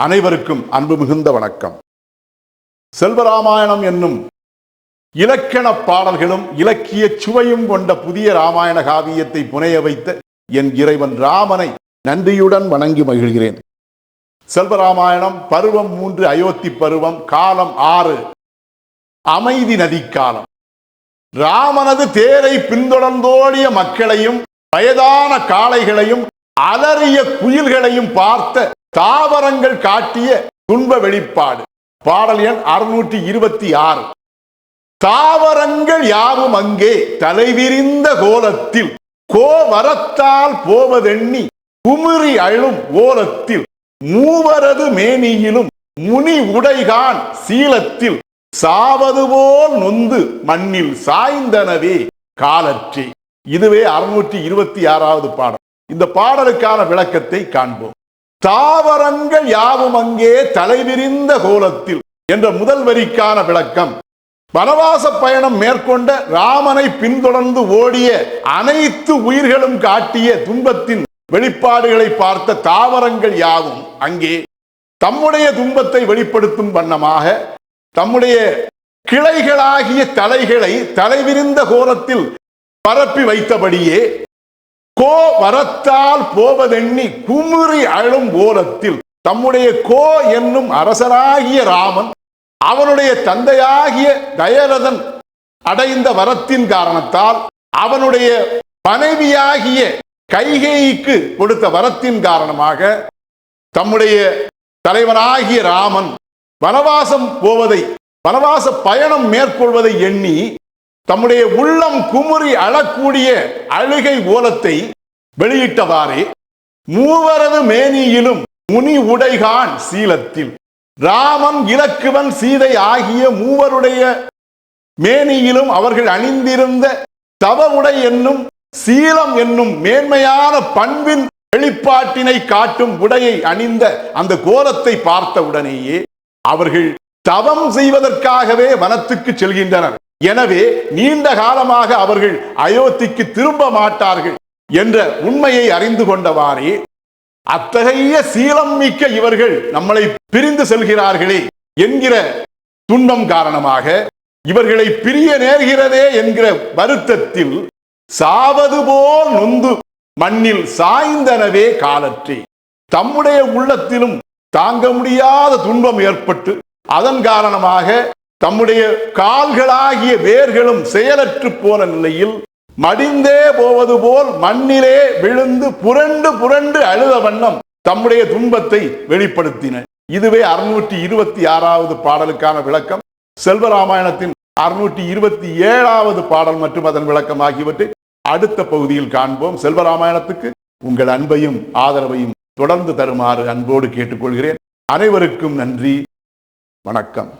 அனைவருக்கும் அன்பு மிகுந்த வணக்கம். செல்வராமாயணம் என்னும் இலக்கண பாடல்களும் இலக்கிய சுவையும் கொண்ட புதிய ராமாயண காவியத்தை புனைய வைத்த என் இறைவன் ராமனை நன்றியுடன் வணங்கி மகிழ்கிறேன். செல்வராமாயணம் பருவம் மூன்று அயோத்தி பருவம் காலம் ஆறு. அமைதி நதிக்காலம். ராமனது தேரை பின்தொடர்ந்தோடிய மக்களையும் வயதான காளைகளையும் அலறிய குயில்களையும் பார்த்த தாவரங்கள் காட்டிய துன்ப வெளிப்பாடு. பாடல் எண் அறுநூற்றி இருபத்தி ஆறு தாவரங்கள் யாவும் அங்கே தலைவிரிந்த கோலத்தில் கோவரத்தால் போவதெண்ணி குமுறி அழும் ஓலத்தில் மூவரது மேனியிலும் முனி உடைகான் சீலத்தில் சாவது போல் நொந்து மண்ணில் சாய்ந்தனவே காலற்றே. இதுவே அறுநூற்றி இருபத்தி ஆறாவது பாடல். இந்த பாடலுக்கான விளக்கத்தை காண்போம். தாவரங்கள் யாவும் அங்கே தலைவிரிந்த கோலத்தில் என்ற முதல் வரிக்கான விளக்கம். வனவாச பயணம் மேற்கொண்ட ராமனை பின்தொடர்ந்து ஓடிய அனைத்து உயிர்களும் காட்டிய துன்பத்தின் வெளிப்பாடுகளை பார்த்த தாவரங்கள் யாவும் அங்கே தம்முடைய துன்பத்தை வெளிப்படுத்தும் வண்ணமாக தம்முடைய கிளைகளாகிய தலைகளை தலைவிரிந்த கோலத்தில் பரப்பி வைத்தபடியே கோ வரத்தால் போவதெண்ணி குமுறி அழும் ஓலத்தில். தம்முடைய கோ என்னும் அரசராகிய ராமன் அவனுடைய தந்தையாகிய தயரதன் அடைந்த வரத்தின் காரணத்தால் அவனுடைய மனைவியாகிய கைகேயிக்கு கொடுத்த வரத்தின் காரணமாக தம்முடைய தலைவனாகிய ராமன் வனவாசம் போவதை வனவாச பயணம் மேற்கொள்வதை எண்ணி தம்முடைய உள்ளம் குமுறி அழக்கூடிய அழுகை ஓலத்தை வெளியிட்டவாறே மூவரது மேனியிலும் முனி உடைகான் சீலத்தில். ராமன் இலக்குவன் சீதை ஆகிய மூவருடைய மேனியிலும் அவர்கள் அணிந்திருந்த தவ உடை என்னும் சீலம் என்னும் மேன்மையான பண்பின் வெளிப்பாட்டினை காட்டும் உடையை அணிந்த அந்த கோலத்தை பார்த்த உடனேயே அவர்கள் தவம் செய்வதற்காகவே வனத்துக்கு செல்கின்றனர். எனவே நீண்ட காலமாக அவர்கள் அயோத்திக்கு திரும்ப மாட்டார்கள் என்ற உண்மையை அறிந்து கொண்டவாறே அத்தகைய சீலம் மிக்க இவர்கள் நம்மளை பிரிந்து செல்கிறார்களே என்கிற துன்பம் காரணமாக இவர்களை பிரிய நேர்கிறதே என்கிற வருத்தத்தில் சாவது போல் நொந்து மண்ணில் சாய்ந்தனவே காலற்றே. தம்முடைய உள்ளத்திலும் தாங்க முடியாத துன்பம் ஏற்பட்டு அதன் காரணமாக தம்முடைய கால்களாகிய வேர்களும் செயலற்று போன நிலையில் மடிந்தே போவது போல் மண்ணிலே விழுந்து புரண்டு புரண்டு அழுத வண்ணம் தம்முடைய துன்பத்தை வெளிப்படுத்தின. இதுவே அறுநூற்றி இருபத்தி ஆறாவது பாடலுக்கான விளக்கம். செல்வராமாயணத்தின் அறுநூற்றி இருபத்தி ஏழாவது பாடல் மற்றும் அதன் விளக்கம் ஆகியவற்றை அடுத்த பகுதியில் காண்போம். செல்வராமாயணத்துக்கு உங்கள் அன்பையும் ஆதரவையும் தொடர்ந்து தருமாறு அன்போடு கேட்டுக்கொள்கிறேன். அனைவருக்கும் நன்றி. வணக்கம்.